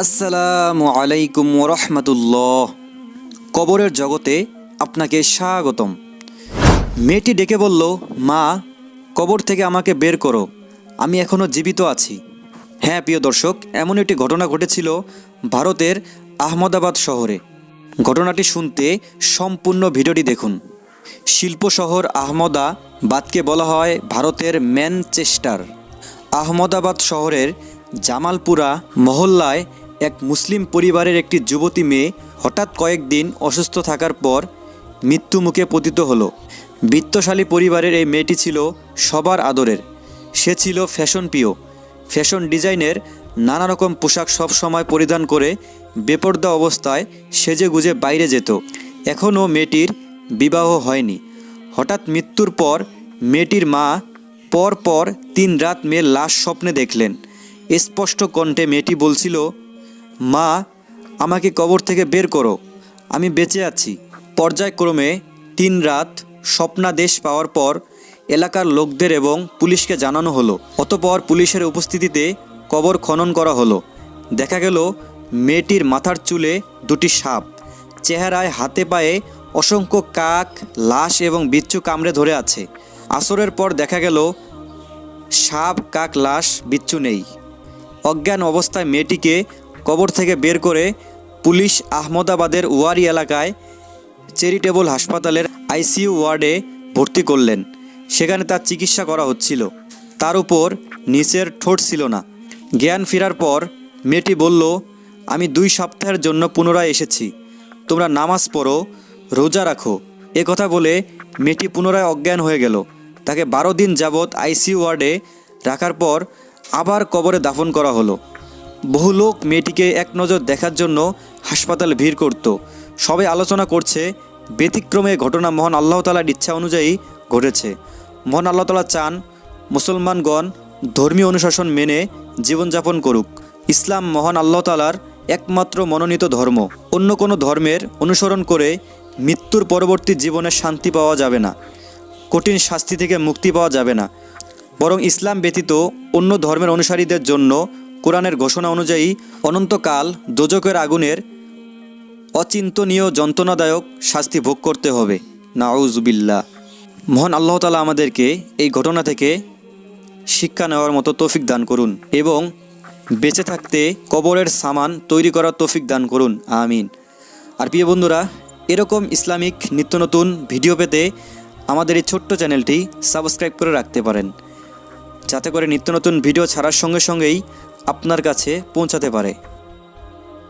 আসসালামু আলাইকুম রহমতুল্লাহ কবরের জগতে আপনাকে স্বাগতম। মেয়েটি ডেকে বলল, মা, কবর থেকে আমাকে বের করো। আমি এখনও জীবিত আছি। হ্যাঁ প্রিয় দর্শক, এমন একটি ঘটনা ঘটেছিল ভারতের আহমদাবাদ শহরে। ঘটনাটি শুনতে সম্পূর্ণ ভিডিওটি দেখুন। শিল্প শহর আহমদাবাদকে বলা হয় ভারতের ম্যানচেস্টার। আহমদাবাদ শহরের জামালপুরা মহল্লায় এক মুসলিম পরিবারের একটি যুবতী মেয়ে হঠাৎ কয়েকদিন অসুস্থ থাকার পর মৃত্যুমুখে পতিত হলো। বিত্তশালী পরিবারের এই মেয়েটি ছিল সবার আদরের। সে ছিল ফ্যাশন প্রিয়। ফ্যাশন ডিজাইনের নানা রকম পোশাক সব সময় পরিধান করে বেপর্দা অবস্থায় সেজে গুজে বাইরে যেত। এখনও মেয়েটির বিবাহ হয়নি। হঠাৎ মৃত্যুর পর মেয়েটির মা পর পর তিন রাত মেয়ের লাশ স্বপ্নে দেখলেন। স্পষ্ট কণ্ঠে মেয়েটি বলছিল মা, আমাকে কবর থেকে বের করো। আমি বেঁচে আছি। পর্যায়ক্রমে তিন রাত স্বপ্নাদেশ পাওয়ার পর এলাকার লোকদের এবং পুলিশকে জানানো হলো। অতপর পুলিশের উপস্থিতিতে কবর খনন করা হলো। দেখা গেল, মেয়েটির মাথার চুলে দুটি সাপ। চেহারায় হাতে পায়ে অসংখ্য কাক, লাশ এবং বিচ্ছু কামড়ে ধরে আছে। আসরের পর দেখা গেল, সাপ, কাক, লাশ, বিচ্ছু নেই। অজ্ঞান অবস্থায় মেয়েটিকে কবর থেকে বের করে পুলিশ আহমদাবাদের ওয়ারি এলাকায় চ্যারিটেবল হাসপাতালের আইসিইউ ওয়ার্ডে ভর্তি করলেন। সেখানে তার চিকিৎসা করা হচ্ছিল। তার উপর নিচের ঠোঁট ছিল না। জ্ঞান ফেরার পর মেয়েটি বলল, আমি দুই সপ্তাহের জন্য পুনরায় এসেছি। তোমরা নামাজ পড়ো, রোজা রাখো। এ কথা বলে মেয়েটি পুনরায় অজ্ঞান হয়ে গেল। তাকে বারো দিন যাবৎ আইসিইউ ওয়ার্ডে রাখার পর আবার কবরে দাফন করা হলো। বহু লোক মেয়েটিকে এক নজর দেখার জন্য হাসপাতালে ভিড় করত। সবাই আলোচনা করছে, ব্যতিক্রমে ঘটনা মহান আল্লাহ তালার ইচ্ছা অনুযায়ী ঘটেছে। মহান আল্লাহ তালা চান মুসলমানগণ ধর্মীয় অনুশাসন মেনে জীবনযাপন করুক। ইসলাম মহান আল্লাহ তালার একমাত্র মনোনীত ধর্ম। অন্য কোনো ধর্মের অনুসরণ করে মৃত্যুর পরবর্তী জীবনে শান্তি পাওয়া যাবে না। কঠিন শাস্তি থেকে মুক্তি পাওয়া যাবে না। বরং ইসলাম ব্যতীত অন্য ধর্মের অনুসারীদের জন্য কোরআনের ঘোষণা অনুযায়ী অনন্তকাল দোজকের আগুনের অচিন্তনীয় যন্ত্রণাদায়ক শাস্তি ভোগ করতে হবে। নাউজুবিল্লা মহান আল্লাহ তালা আমাদেরকে এই ঘটনা থেকে শিক্ষা নেওয়ার মতো তৌফিক দান করুন এবং বেঁচে থাকতে কবরের সামান তৈরি করার তৌফিক দান করুন। আমিন। আর প্রিয় বন্ধুরা, এরকম ইসলামিক নিত্য নতুন ভিডিও পেতে আমাদের এই ছোট্ট চ্যানেলটি সাবস্ক্রাইব করে রাখতে পারেন। যাতে করে নিত্য নতুন ভিডিও ছাড়ার সঙ্গে সঙ্গেই আপনার কাছে পৌঁছাতে পারে।